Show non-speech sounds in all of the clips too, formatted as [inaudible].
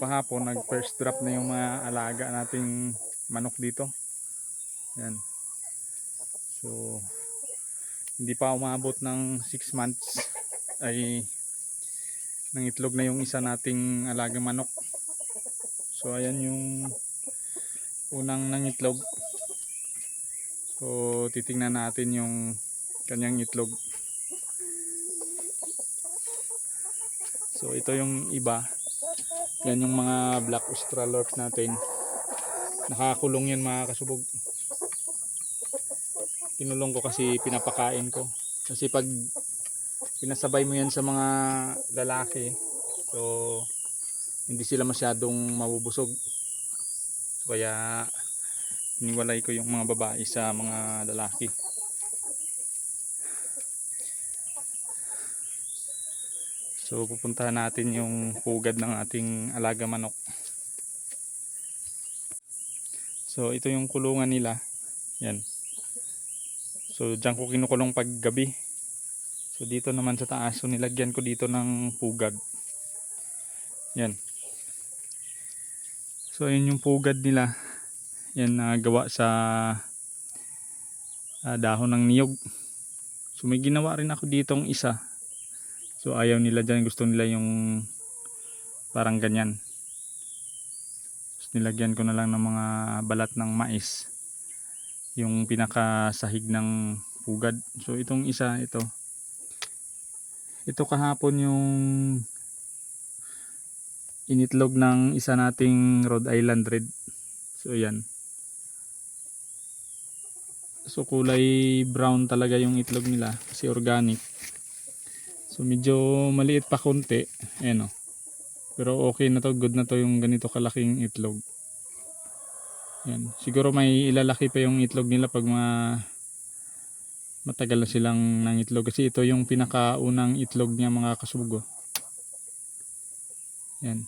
pahapon nag first drop na yung mga alaga nating manok dito. Yan. So hindi pa umabot ng 6 months ay nang itlog na yung isa nating alagang manok. So ayan yung unang nangitlog. So titingnan natin yung kanyang itlog. So ito yung iba. Yan yung mga black australorp natin. Nakakulong yan mga kasubog. Kinulong ko kasi pinapakain ko. Kasi pag pinasabay mo yan sa mga lalaki, so hindi sila masyadong mabubusog. So, kaya iniwalay ko yung mga babae sa mga lalaki. So pupuntahan natin yung pugad ng ating alaga manok. So ito yung kulungan nila. Yan. So diyan ko kinukulong pag gabi. So dito naman sa taas, so nilagyan ko dito ng pugad. Yan. So yun yung pugad nila. Yan na gawa sa ah, dahon ng niyog. So may ginawa rin ako ditong isa. So ayaw nila dyan, gusto nila yung parang ganyan. Nilagyan ko na lang ng mga balat ng mais. Yung pinakasahig ng pugad. So itong isa, ito. Ito kahapon yung initlog ng isa nating Rhode Island Red. So yan. So kulay brown talaga yung itlog nila kasi organic. So medyo maliit pa konti. Ayan o. Pero okay na to. Good na to yung ganito kalaking itlog. Yan. Siguro may ilalaki pa yung itlog nila pag mga matagal na silang nang itlog. Kasi ito yung pinakaunang itlog niya mga kasugo. Yan.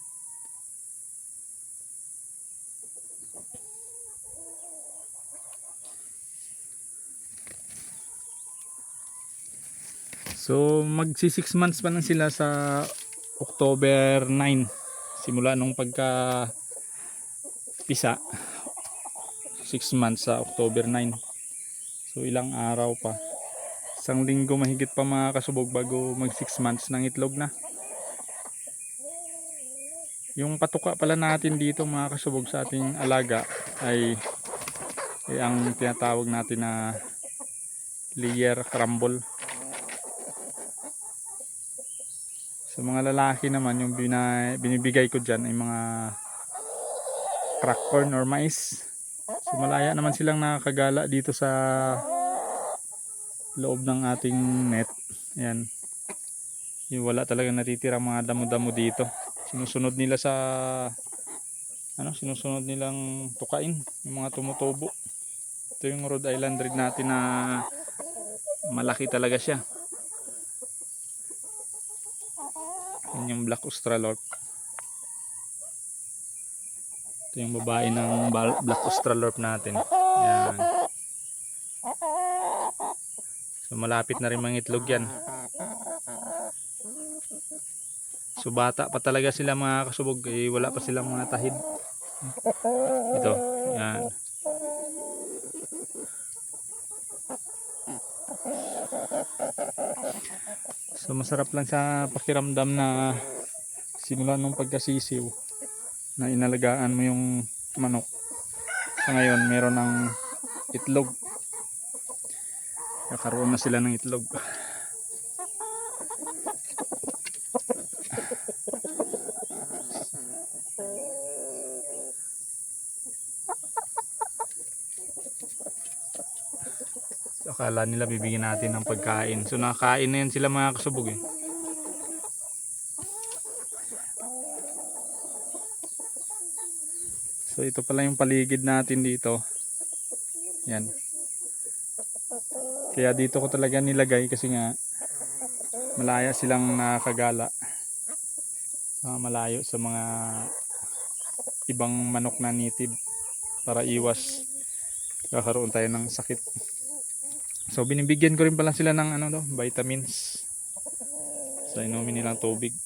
So magsi 6 months pa lang sila sa October 9 simula nung pagka pisa. 6 months sa October 9 so ilang araw pa. Isang linggo mahigit pa mga kasubog bago mag 6 months ng itlog na. Yung patuka pala natin dito mga kasubog sa ating alaga ay, ay ang tinatawag natin na layer crumble Sa mga lalaki naman, yung bina, binibigay ko dyan ay mga crack corn or mais. So malaya naman silang nakakagala dito sa loob ng ating net. Ayan. Yung wala talaga natitira mga damo-damo dito. Sinusunod nila sa ano, sinusunod nilang tukain, yung mga tumutubo. Ito yung Rhode Island Red natin na malaki talaga siya. Yan yung Black Australorp. Ito yung babae ng Black Australorp natin. Yan. So malapit na rin mga yan. So bata pa talaga sila mga kasubog. Eh, wala pa silang mga tahid. Ito. Yan. So masarap lang sa pakiramdam na simula nung pagkasisiw na inalagaan mo yung manok. Sa ngayon meron ng itlog. Kakaroon na sila ng itlog. Akala nila bibigyan natin ng pagkain. So nakakain na yan sila mga kasubog eh. So ito pala yung paligid natin dito. Yan. Kaya dito ko talaga nilagay kasi nga malaya silang nakakagala. Ah, malayo sa mga ibang manok na native para iwas kakaroon tayo ng sakit. So binibigyan ko rin pala sila ng ano daw, vitamins. So inumin nilang tubig.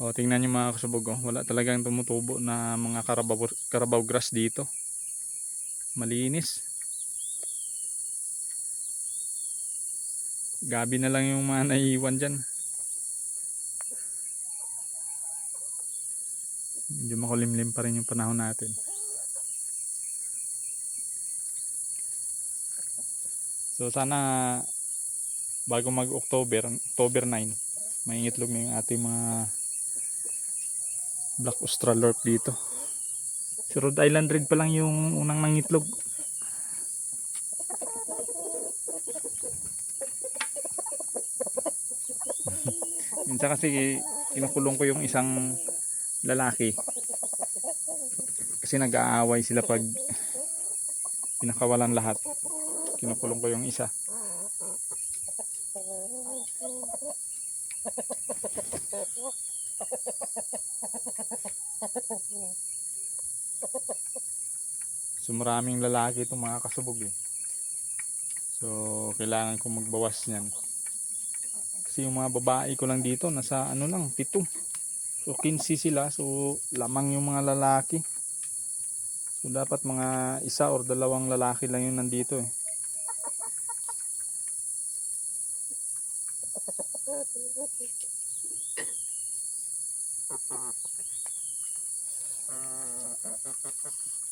O, tingnan nyo mga kasubog. Oh. Wala talagang tumutubo na mga karabaw, karabaw grass dito. Malinis. Gabi na lang yung mga naiiwan dyan. Medyo makulimlim pa rin yung panahon natin. So sana bago mag-October, October 9, maingitlog na yung ating mga Black Australorp dito. Si Rhode Island Red pa lang yung unang nangitlog. Minsan kasi kinukulong ko yung isang lalaki. Kasi nag-aaway sila pag pinakawalan lahat. Kinukulong ko yung isa. So maraming lalaki itong mga kasubog eh. So kailangan kong magbawas niyan kasi yung mga babae ko lang dito nasa ano lang pito. So 15 sila. So lamang yung mga lalaki. So dapat mga isa or dalawang lalaki lang yun nandito eh. uh, [laughs] uh.